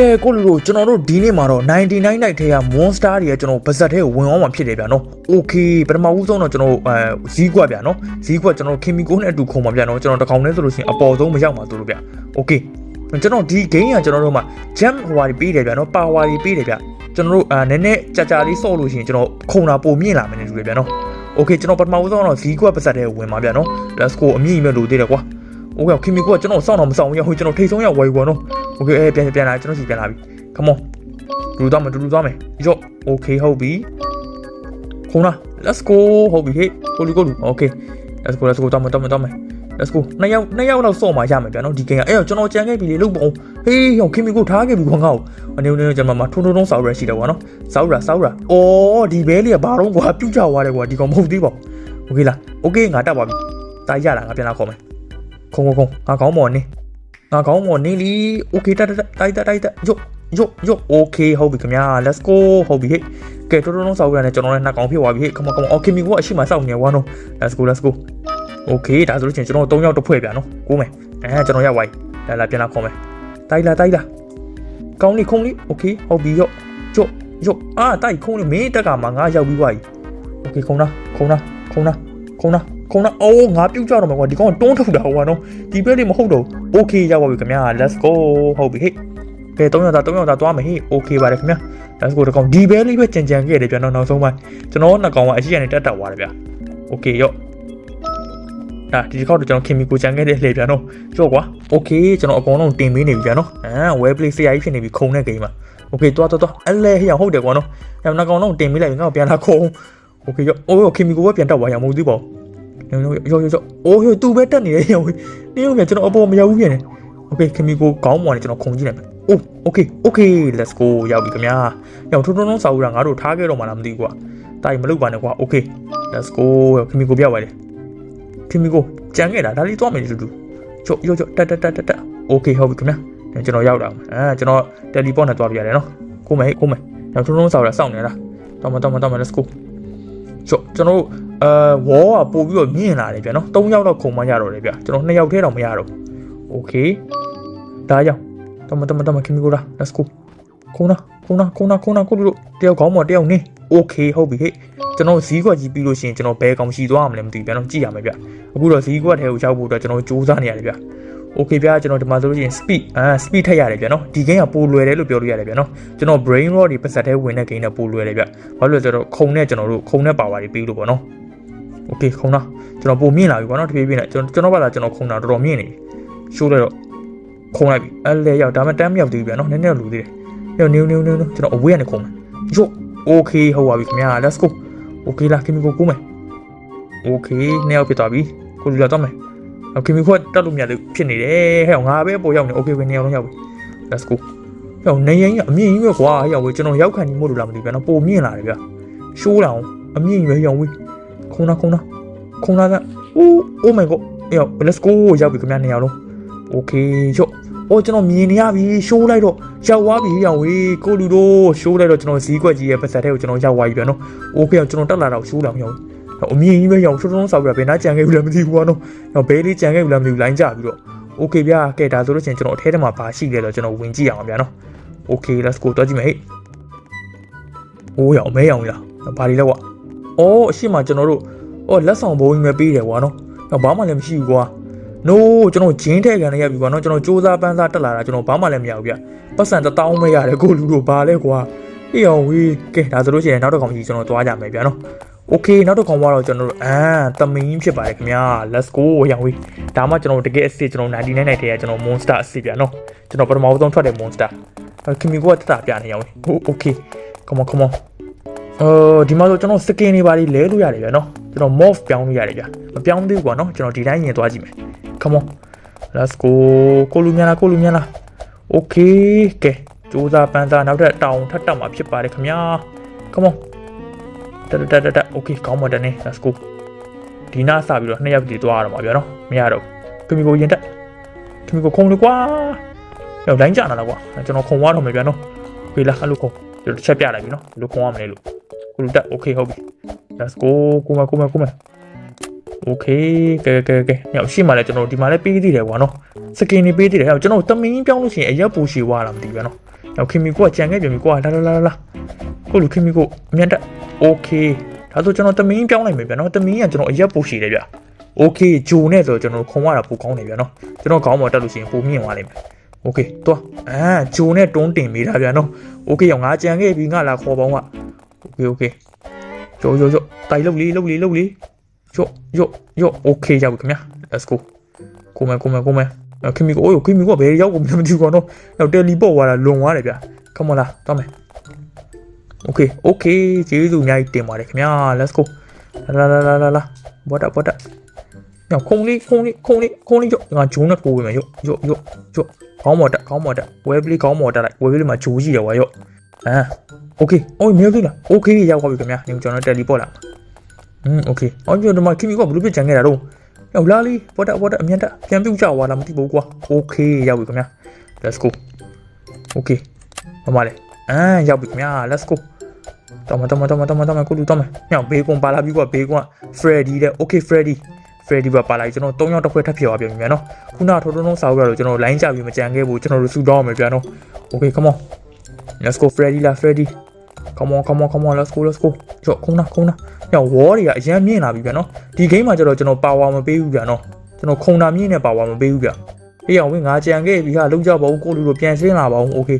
ကဲကိုလူတို့ကျွန်တော်တို့ဒီနေ့မှာတော့99 night ထဲက monster တွေကကျွန်တော်ဗဇက်ထဲကိုဝင်အောင်မှာဖြစ်တယ်ဗျာနော်။ Okay ပထမဦးဆုံးတော့ကျွန်တော်အဲဇီးကွက်ဗျာနော်။ဇီးကွက်ကျွန်တော် chemical နဲ့အတူခုံပါဗျာနော်။ကျွန်တော်တကောင်နဲ့ဆိုလို့ရှိရင်အပေါ်ဆုံးမရောက်မှာသူတို့ဗျ။ Okay ကျွန်တော်ဒီ game ကကျွန်တော်တို့မှာ jump ဟိုဟာတွေပေးတယ်ဗျာနော်။ power တွေပေးတယ်ဗျ။ကျွန်တော်တို့အဲနည်းနည်းကြာကြာလေးဆော့လို့ရှိရင်ကျွန်တော်ခုံတာပုံမြင့်လာမယ်နေတူတယ်ဗျာနော်။ Okay ကျွန်တော်ပထမဦးဆုံးတော့ဇီးကွက်ဗဇက်ထဲကိုဝင်ပါဗျာနော်။ Let's go အမြင့်ကြီးမဲ့လို့သေးတယ်ကွာ။ Okay ခင်မီကကျွန်တော်စောင့်တော့မစောင့်ဘူးရဟိုကျွန်တော်ထိတ်ဆုံးရဝယ်ကွာနော် Okay အဲပြန်ပြန်လာကျွန်တော်စီပြန်လာပြီ Come on တူသွားမယ်တူတူသွားမယ်ရော့ Okay ဟုတ်ပြီခုန Let's go ဟုတ်ပြီဟေ့ကိုလူကိုလူ Okay Let's go Let's go သွားမယ်သွားမယ်သွားမယ် Let's go နှစ်ယောက်နှစ်ယောက်လောက်စော့မှာရမယ်ဗျာနော်ဒီကိန်းကအဲ့တော့ကျွန်တော်ကြံခဲ့ပြီလေလုတ်ပေါ့ဟေးဟောခင်မီကိုထားခဲ့ပြီခွန်ငါ့ကိုအနေနဲ့ကျွန်တော်မှထုံထုံထုံစောက်ရရှိတယ်ကွာနော်စောက်ရစောက်ရအော်ဒီဘဲလေးကဘာတော့ကွာပြုတ်ကြသွားတယ်ကွာဒီကောင်မဟုတ်သေးပါဘူး Okay လား Okay ငါတက်ပါပြီတားရတာငါပြန်လာခေါ်မယ်ခုံခုံခုံငါကောင်းမော်နေ ငါကောင်းမော်နေလီ Okay တက်တက်တိုက်တက်တိုက်တက်ယော့ယော့ယော့ Okay ဟုတ်ပြီခင်ဗျာ Let's go ဟုတ်ပြီဟဲ့ကဲတော်တော်လုံးစောက်ရတယ်ကျွန်တော်လည်းနှစ်ကောင်ဖြစ်သွားပြီဟဲ့ Come on come on Okay မီကအရှိမစောက်နေကွာနော် Let's go Let's go Okay ဒါဆိုလို့ချင်းကျွန်တော်၃ယောက်တစ်ဖွဲ့ပြန်နော်ကိုမယ်အဲကျွန်တော်ရောက်သွားပြီလာလာပြန်လာခေါ်မယ်တိုက်လာတိုက်လာကောင်းလေးခုံလေး Okay ဟုတ်ပြီယော့ယော့ယော့အာတိုက်ခုံလေးမင်းတက်ကမှငါရောက်ပြီးသွားပြီ Okay ခုံလားခုံလားခုံလားခုံလား ခုံလားအိုးငါပြုတ်ကြတော့မှာကွာဒီကောင်ကတွန်းထုတ်တာကွာနော်ဒီဘက်လေးမဟုတ်တော့ Okay ရောက်ပါပြီခင်ဗျာ Let's go ဟုတ်ပြီဟေ့ကဲ3ယောက်သား3ယောက်သားသွားမယ်ဟေ့ Okay ပါတယ်ခင်ဗျာ Let's go ဒီကောင်ဒီဘဲလေးပဲကြံကြံခဲ့တယ်ပြန်တော့နောက်ဆုံးပိုင်းကျွန်တော်နှစ်ကောင်ကအရှိရနေတက်တက်သွားတယ်ဗျာ Okay ရော့ဒါဒီတစ်ခေါက်တော့ကျွန်တော်ခင်မီကိုကြံခဲ့တဲ့လှည့်ပြန်တော့ကြော့ကွာ Okay ကျွန်တော်အကုန်လုံးတင်ပေးနေပြီဗျာနော်အာ well play ဆရာကြီးဖြစ်နေပြီခုံတဲ့ဂိမ်းမှာ Okay တွားတွားတွားအဲ့လဲဟိအောင်ဟုတ်တယ်ကွာနော်အဲ့နောက်ကောင်လုံးတင်ပေးလိုက်ပြီငါ့ကိုပြန်လာခုံ Okay ရော့အိုးခင်မီကိုပဲပြန်တက်သွားရမဟုတ်သေးပါဘူး ရော့ရော့ရော့အိုးဟိုသူပဲတက်နေတယ်ဟိုနေဦးပြန်ကျွန်တော်အပေါ်မရောက်ဘူးပြန်နေ Okay ခင်မီကိုခေါင်းပေါ်နေကျွန်တော်ခုံကြည့်လိုက်မယ်အိုး Okay Okay let's go ရောက်ပြီခင်ဗျာရောက်ထုံထုံထုံစာဦးတာငါတို့ထားခဲ့တော့မှလားမသိဘူးကွာတိုင်မလုပ်ပါနဲ့ကွာ Okay let's go ခင်မီကိုပြပါတယ်ခင်မီကိုကြံခဲ့တာဒါလေးသွားမယ်တူတူချော့ရော့ချော့တက်တက်တက်တက် Okay ဟုတ်ပြီခင်ဗျာကျွန်တော်ရောက်တာအဲကျွန်တော်တယ်လီပေါ့နဲ့သွားပြရတယ်နော်ကိုမယ်ကိုမယ်နောက်ထုံထုံစာဦးတာစောင့်နေလားတော့မတော့မတော့မ let's go ချော့ကျွန်တော်တို့အဲဝေါ်ကပို့ပြီးတော့မြင့်လာတယ်ဗျာနော်၃ယောက်တော့ခုံမရတော့တယ်ဗျာကျွန်တော်၂ယောက်ထဲတော့မရတော့ Okay ဒါကြောင့်တမတမတမခင်မီကိုလာ let's go ခုနာခုနာခုနာခုနာကိုတို့တယောက်ကောင်းမတယောက်နေ okay ဟုတ်ပြီဟဲ့ကျွန်တော်ဈေးကွက်ကြီးပြီးလို့ရှိရင်ကျွန်တော်ဘယ်ကောင်ရှိသွားမှာလဲမသိဘူးဗျာနော်ကြည့်ရမယ်ဗျအခုတော့ဈေးကွက်ထဲကိုရောက်ဖို့အတွက်ကျွန်တော်စူးစမ်းနေရတယ်ဗျ okay ဗျာကျွန်တော်ဒီမှာဆိုလို့ရှိရင် speed အာ speed ထက်ရတယ်ဗျာနော်ဒီ game ကပိုလွယ်တယ်လို့ပြောလို့ရတယ်ဗျာနော်ကျွန်တော် brain rot တွေပတ်သက်ထဲဝင်တဲ့ game နဲ့ပိုလွယ်တယ်ဗျဘာလို့လဲဆိုတော့ခုံနဲ့ကျွန်တော်တို့ခုံနဲ့ power တွေပြီးလို့ပေါ့နော် okay ခုံလားကျွန်တော်ပိုမြင့်လာပြီပေါ့နော်တဖြည်းဖြည်းနဲ့ကျွန်တော်ကျွန်တော်ဘာသာကျွန်တော်ခုံတာတော်တော်မြင့်နေပြီရှိုးလိုက်တော့ခုံလိုက်ပြီအဲ့လေရောက်ဒါမှတမ်းမရောက်သေးဘူးဗျာနော်နည်းနည်းလူသေးတယ်ညနေနေနေကျွန်တော်အဝေးကနေခုံမယ်ယို့ okay ဟုတ်ပါပြီခင်ဗျာ let's go okay လားခင်ဗျကိုကူးမယ် okay နှစ်ယောက်ဖြစ်သွားပြီကိုလူလာတော့မယ် ခင်ဗျကတက်လို့မရသေးဖြစ်နေတယ်ဟဲ့ငါပဲပေါ်ရောက်နေ okay ပဲနှစ်ယောက်လုံးရောက်ပြီ let's go ဟဲ့နေရင်အမြင့်ကြီးပဲကွာဟဲ့ဝေးကျွန်တော်ရောက်ခံနေမို့လို့လားမသိဘူးဗျာနော်ပိုမြင့်လာတယ်ဗျာရှိုးလာအောင်အမြင့်ကြီးပဲရောက်ဝေးခုံနာခုံနာခုံနာက oh oh my god ဟဲ့ let's go ရောက်ပြီခင်ဗျာနှစ်ယောက်လုံး okay ရော့။အော်ကျွန်တော်မြင်နေရပြီရှိုးလိုက်တော့ရောက်သွားပြီရောင်ဝေးကိုလူတို့ရှိုးလိုက်တော့ကျွန်တော်ဈေးကွက်ကြီးရဲ့ပတ်သက်တဲ့ကိုကျွန်တော်ရောက်သွားပြီပြန်နော်။ Okay ကျွန်တော်တက်လာတော့ရှိုးလာမရော။ အမြင်ကြီးပဲရောင်ထွန်းထွန်းဆောက်ပြဘယ်နာကြံခဲ့ဘူးလဲမသိဘူးကွာနော်။တော့ဘဲလေးကြံခဲ့ဘူးလားမသိဘူးလိုင်းကြပြီးတော့ Okay ဗျာကဲဒါဆိုလို့ချင်းကျွန်တော်အထဲထဲမှာဘာရှိလဲတော့ကျွန်တော်ဝင်ကြည့်အောင်ဗျာနော်။ Okay let's go တွားကြည့်မယ်ဟဲ့။အိုးရောင်မဲရောင်လား။ဘာတွေလဲကွာ။အော်အရှိမကျွန်တော်တို့အော်လက်ဆောင်ဘုံကြီးပဲပေးတယ်ကွာနော်။တော့ဘာမှလည်းမရှိဘူးကွာ။ no ကျွန်တော်ဂျင်းထဲကန်နေရပြီကွာနော်ကျွန်တော်စူးစမ်းပန်းစားတက်လာတာကျွန်တော်ဘာမှလည်းမရဘူးဗျပတ်စံတစ်တောင်းမရတယ်ကိုလူတို့ဘာလဲကွာအေးအောင်ဝေးကဲဒါဆိုလို့ရှိရင်နောက်တစ်ကောင်ကြီးကျွန်တော်သွားကြမယ်ဗျာနော် okay နောက်တစ်ကောင်ကတော့ကျွန်တော်တို့အာတမင်းဖြစ်ပါတယ်ခင်ဗျာ let's go ရောင်ဝေးဒါမှကျွန်တော်တကယ်အစ်စ်ကျွန်တော်99နိုင်တဲ့ကျွန်တော် monster အစ်စ်ဗျာနော်ကျွန်တော်ပထမဆုံးထွက်တဲ့ monster ခင်ဗျကတတပြနေရောင်ဝေး okay come on come on အော်ဒီမှာဆိုကျွန်တော် skin တွေပါလေးလဲလို့ရတယ်ဗျာနော်ကျွန်တော် morph ပြောင်းလို့ရတယ်ဗျာမပြောင်းသေးဘူးကွာနော်ကျွန်တော်ဒီတိုင်းရင်သွားကြည့်မယ် come on let's go ကိုလူမြန်လားကိုလူမြန်လား okay ကဲစူးစမ်းပန်းစားနောက်ထပ်တောင်ထပ်တက်မှာဖြစ်ပါတယ်ခင်ဗျာ come on တက်တက်တက်တက် okay ကောင်းပါတဲ့နေ let's go ဒီနာစပြီးတော့နှစ်ယောက်တည်းသွားရတော့မှာဗျာနော်မရတော့ခင်ဗျကိုရင်တက်ခင်ဗျကိုခုံလို့ကွာရောက်တိုင်းကြနာလားကွာကျွန်တော်ခုံသွားတော့မယ်ဗျာနော် okay လားအဲ့လိုခုံကျွန်တော်တစ်ချက်ပြလိုက်ပြီနော်ဘယ်လိုခုံရမလဲလို့ကိုလူတက် okay ဟုတ်ပြီ let's go ကိုမကိုမကိုမ okay ကဲကဲကဲညောင်ရှိမှလဲကျွန်တော်ဒီမှာလဲပေးသေးတယ်ကွာနော်စကင်နေပေးသေးတယ်ဟဲ့ကျွန်တော်တမင်းပြောင်းလို့ရှိရင်အရက်ပူရှည်ွားတာမသိဘူးဗျာနော်နောက်ခင်မီကိုကကြံခဲ့ပြန်ပြီကွာလာလာလာလာကိုလူခင်မီကိုအမြန်တက် โอเคဒါဆိုကျွန်တော်တမင်းပြောင်းလိုက်မယ်ဗျာနော်တမင်းကကျွန်တော်အရက်ပို့ရှိတယ်ဗျာโอเคဂျိုနဲ့ဆိုကျွန်တော်ခုံရတာပိုကောင်းတယ်ဗျာနော်ကျွန်တော်ခေါင်းပေါ်တက်လို့ရှိရင်ပိုမြင့်သွားလိမ့်မယ်โอเคတွားအာဂျိုနဲ့တွန်းတင်မိတာဗျာနော်โอเคရောငါကြံခဲ့ပြီငါလာခေါ်ပေါင်းကโอเคโอเคယောယောယောတိုင်လုတ်လေးလုတ်လေးလုတ်လေးယောယောယောโอเคရောက်ပြီခင်ဗျာ let's go ကိုမယ်ကိုမယ်ကိုမယ်ခင်မီကိုအိုးခင်မီကိုဘယ်ရောက်ကုန်မသိဘူးကောနော်တော့တယ်လီပေါ့သွားတာလွန်သွားတယ်ဗျာ come on လာတော့မယ် okay okay ကျေးဇူးအများကြီးတင်ပါတယ်ခင်ဗျာ let's go လာလာလာလာလာဘောတာဘောတာညခုံလေးခုံလေးခုံလေးခုံလေးရောငါဂျုံနဲ့ပိုးဝင်မယ်ရောရောရောရောခေါင်းမော်တက်ခေါင်းမော်တက်ဝဲပလေးခေါင်းမော်တက်လိုက်ဝဲပလေးမှာဂျိုးကြီးရောရောအာ okay အိုးမြေပြီလား okay ရောက်သွားပြီခင်ဗျာညကျွန်တော်တယ်လီပေါ့လာอืม okay အော်ကျွန်တော်ခင်မီကဘလို့ပြကြံခဲ့တာတော့ရောက်လာလီဘောတာဘောတာအမြန်တက်ပြန်ပြုတ်ကြွားလာမသိဘူးကွာ okay ရောက်ပြီခင်ဗျာ let's go okay ဘာမှလဲ အာရောက်ပြီခင်ဗျာ let's go တော်မတော်မတော်မတော်မတော်မကိုလူတော်မညောင်ဘေးကွန်ပါလာပြီကွာဘေးကွန်က Freddy တဲ့ okay Freddy Freddy ပါပါလာကျွန်တော်၃ယောက်တစ်ခွဲထပ်ဖြစ်သွားပြန်ပြီမြန်နော်ခုနထိုးထုံးထုံးစာအုပ်ရတော့ကျွန်တော် line ကြပြီးမကြံခဲ့ဘူးကျွန်တော်တို့စူတောင်းမယ်ပြန်နော် okay come on let's go Freddy လာ Freddy come on come on come on let's go let's go ကြော့ခုနခုနညောင် wall တွေကအရင်မြင့်လာပြီပြန်နော်ဒီ game မှာကျတော့ကျွန်တော် power မပေးဘူးပြန်နော်ကျွန်တော်ခုံတာမြင့်နဲ့ power မပေးဘူးပြန်အေးအောင်ဝင်ငါကြံခဲ့ပြီဟာလုံးကြပါဦးကိုလူတို့ပြန်ဆင်းလာပါဦး okay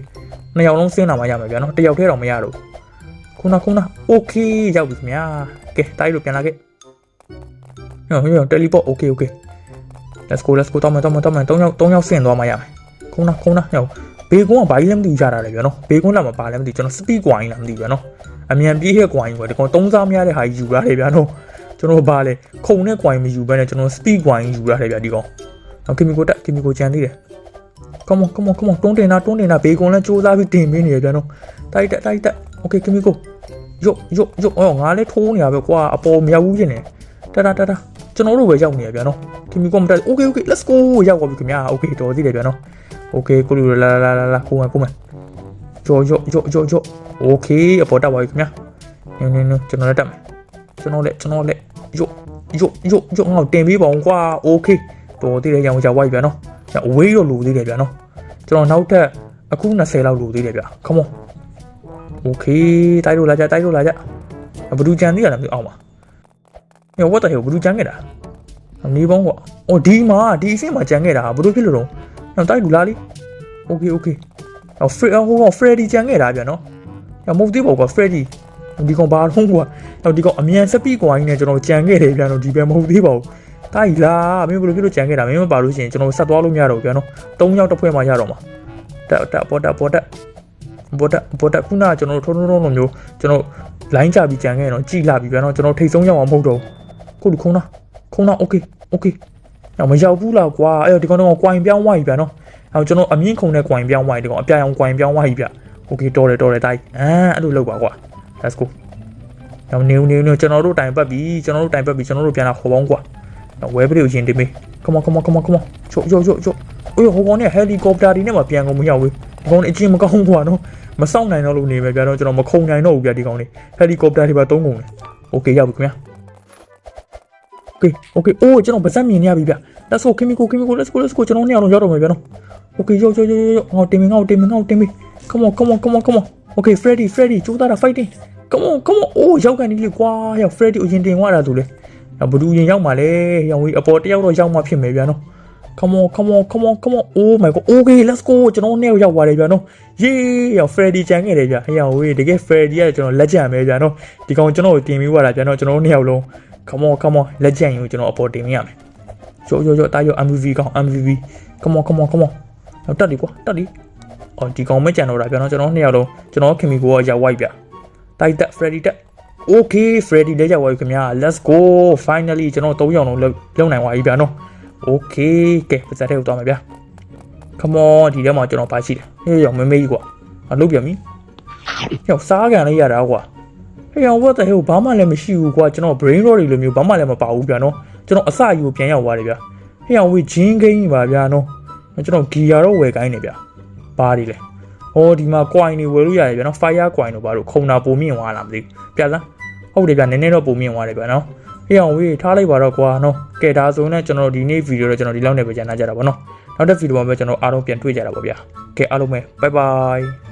နှစ်ယောက်လုံးဆင်းလာမှရမယ်ဗျာနော်တစ်ယောက်တည်းတော့မရတော့ခုနခုနโอเคရောက်ပြီခင်ဗျာကဲတိုက်လို့ပြန်လာခဲ့ဟောဟောတယ်လီပေါ့โอเคโอเค let's go let's go တော့မယ်တော့မယ်တော့မယ်၃ယောက်၃ယောက်ဆင်းသွားမှရမယ်ခုနခုနဟောဘေကွန်းကဘာကြီးလဲမသိဘူးရတာလေဗျာနော်ဘေကွန်းလာမှာပါလဲမသိကျွန်တော်စပီကွာရင်လားမသိဘူးဗျာနော်အမြန်ပြေးခဲ့ကွာရင်ကွာဒီကောင်သုံးစားမရတဲ့ဟာကြီးယူရတယ်ဗျာနော်ကျွန်တော်ဘာလဲခုံနဲ့ကွာရင်မယူဘဲနဲ့ကျွန်တော်စပီကွာရင်ယူရတယ်ဗျာဒီကောင်နော်ကီမီကိုတက်ကီမီကိုကြံသေးတယ် come on come on come on တွန်းတင်တာတွန်းတင်တာဘေကွန်လည်းစူးစမ်းပြီးတင်ပေးနေရပြန်တော့တိုက်တက်တိုက်တက် okay ကမီကိုယော့ယော့ယော့အော်ငါလည်းထိုးနေရပဲကွာအပေါ်မြောက်ဘူးချင်းနေတတာတတာကျွန်တော်တို့ပဲရောက်နေရပြန်တော့ကမီကိုမတက် okay okay let's go ရောက်သွားပြီခင်ဗျာ okay တော်သေးတယ်ပြန်တော့ okay ကိုလူလာလာလာလာကိုမကိုမယော့ယော့ယော့ယော့ယော့ okay အပေါ်တက်ပါပြီခင်ဗျာနင်းနင်းနင်းကျွန်တော်လည်းတက်မယ်ကျွန်တော်လည်းကျွန်တော်လည်းယော့ယော့ယော့ယော့ငါတင်ပေးပါအောင်ကွာ okay တော်သေးတယ်ရောင်ရောက်သွားပြီပြန်တော့ အဝေးတော့လိုသေးတယ်ဗျာနော်ကျွန်တော်နောက်ထပ်အခု20လောက်လိုသေးတယ်ဗျာ come on okay တိုက်လို့လာကြတိုက်လို့လာကြဘဒူကြံသေးရလားမသိအောင်ပါညဝတ်တယ်ဘဒူကြံခဲ့တာနေပေါင်းကွာအော်ဒီမှာဒီအဆင့်မှာကြံခဲ့တာဘဒူဖြစ်လို့တော့ညတိုက်လို့လာလी okay okay အော်ဖရဟိုကဖရဒီကြံခဲ့တာဗျာနော်ညမဟုတ်သေးပါဘူးကွာဖရဒီဒီကောင်ဘာလုံးကွာတော့ဒီကောင်အမြန်စပီကွာကြီးနဲ့ကျွန်တော်ကြံခဲ့တယ်ဗျာနော်ဒီပဲမဟုတ်သေးပါဘူး တာကြီးလားမင်းဘယ်လိုဖြစ်လို့ကြံခဲ့တာမင်းမပါလို့ရှိရင်ကျွန်တော်ဆက်သွားလို့မရတော့ဘူးဗျာနော်၃ယောက်တစ်ဖွဲ့မှရတော့မှာတက်တက်ပေါ်တက်ပေါ်တက်ပေါ်တက်ပေါ်တက်ခုနကကျွန်တော်ထုံးထုံးထုံးလိုမျိုးကျွန်တော်လိုင်းကြပြီးကြံခဲ့တော့ကြည်လာပြီဗျာနော်ကျွန်တော်ထိတ်ဆုံးရောက်အောင်မဟုတ်တော့ခုလူခုံးလားခုံးလားโอเคโอเคတော့မရောက်ဘူးလားကွာအဲ့တော့ဒီကောင်တော့ကွိုင်ပြောင်းသွားပြီဗျာနော်အဲ့ကျွန်တော်အမြင့်ခုံနဲ့ကွိုင်ပြောင်းသွားပြီဒီကောင်အပြာရောင်ကွိုင်ပြောင်းသွားပြီဗျโอเคတော်တယ်တော်တယ်တိုက်အာအဲ့လိုလုပ်ပါကွာ let's go တော့နေနေနေကျွန်တော်တို့တိုင်ပတ်ပြီကျွန်တော်တို့တိုင်ပတ်ပြီကျွန်တော်တို့ပြန်လာခေါ်ပေါင်းကွာ ဝဲပရိကိုရင်တင်မေး come on come on come on come on ချို့ချို့ချို့ချို့အိုးဟိုကောင်နဲ့ဟယ်လီကော်ပတာဒီနဲ့မှပြန်ကုန်မရောက်ဘူးဒီကောင်အချင်းမကောင်းဘူးကွာနော်မစောင့်နိုင်တော့လို့နေမယ်ဗျာတော့ကျွန်တော်မခုံနိုင်တော့ဘူးဗျာဒီကောင်လေးဟယ်လီကော်ပတာတွေပါသုံးကုန်တယ်โอเคရောက်ပြီခင်ဗျာโอเคโอเคအိုးကျွန်တော်ဗစက်မြင်နေရပြီဗျ let's go ခင်မီကိုခင်မီကို let's go let's go ကျွန်တော်နေအောင်ရောက်တော့မယ်ဗျာနော်โอเคရောက်ရောက်ရောက်ရောက်ငါတင်မငါတင်မငါတင်မ come on come on come on come on okay freddy freddy ကျိုးသားတာ fighting come on come on အိုးရောက်ကန်နေလေကွာရောက် freddy ကိုရင်တင်သွားတာသူလေ ဘဒူရင်ရောက်มาလဲရောင်ဝေးအပေါ်တယောက်တော့ရောက်မှဖြစ်မယ်ဗျာနော် come on come on come on come on oh my god okay let's go ကျွန်တော်နဲ့ရောက်ပါတယ်ဗျာနော် yay ရောက် freddy ကြံခဲ့တယ်ဗျာဟဲ့ရောင်ဝေးတကယ် freddy ကကျွန်တော်လက်ကြံပဲဗျာနော်ဒီကောင်ကျွန်တော်ကိုတင်ပြီးွားတာဗျာနော်ကျွန်တော်နှစ်ယောက်လုံး come on come on လက်ကြံရင်ကျွန်တော်အပေါ်တင်မိရမယ်ရောရောရောတာရော MVP ကောင် MVP come on come on come on တော့တက်ဒီကွာတက်ဒီအော်ဒီကောင်မကြံတော့တာဗျာနော်ကျွန်တော်နှစ်ယောက်လုံးကျွန်တော်ခင်မီကိုကရောက် white ဗျာတိုက်တက် freddy တက် okay freddy လက်ရောက်သွားပြီခင်ဗျာ let's go finally ကျွန်တော်၃ယောက်လုံးလုံနိုင်သွားပြီဗျာနော် okay ကဲပါစတဲ့ကိုသွားမယ်ဗျာ come on ဒီထဲမှာကျွန်တော်ပါရှိတယ်ဟေးရောင်မမေးကြီးကွာအလုပ်ပြန်ပြီရောက်စားကန်လေးရတာကွာဟေးရောင် what the hell ဘာမှလည်းမရှိဘူးကွာကျွန်တော် brain rot တွေလိုမျိုးဘာမှလည်းမပါဘူးဗျာနော်ကျွန်တော်အစယူပြန်ရောက်သွားတယ်ဗျာဟေးရောင်ဝေးဂျင်းကိန်းပါဗျာနော်ကျွန်တော်ဂီယာတော့ဝယ်ကိုင်းနေဗျာဘာဒီလဲ ဟောဒီမှာ coin တွေဝယ်လို့ရတယ်ဗျာနော် fire coin တို့ဘာလို့ခုံတာပုံမြင့်သွားလားမသိဘူးပြစမ်းဟုတ်တယ်ဗျာနည်းနည်းတော့ပုံမြင့်သွားတယ်ဗျာနော်ဟေးအောင်ဝေးထားလိုက်ပါတော့ကွာနော်ကဲဒါဆိုရင်ကျွန်တော်ဒီနေ့ဗီဒီယိုတော့ကျွန်တော်ဒီလောက်နဲ့ပဲကြာနာကြတာပေါ့နော်နောက်တဲ့ဗီဒီယိုမှာပဲကျွန်တော်အားလုံးပြန်တွေ့ကြတာပေါ့ဗျာကဲအားလုံးပဲ bye bye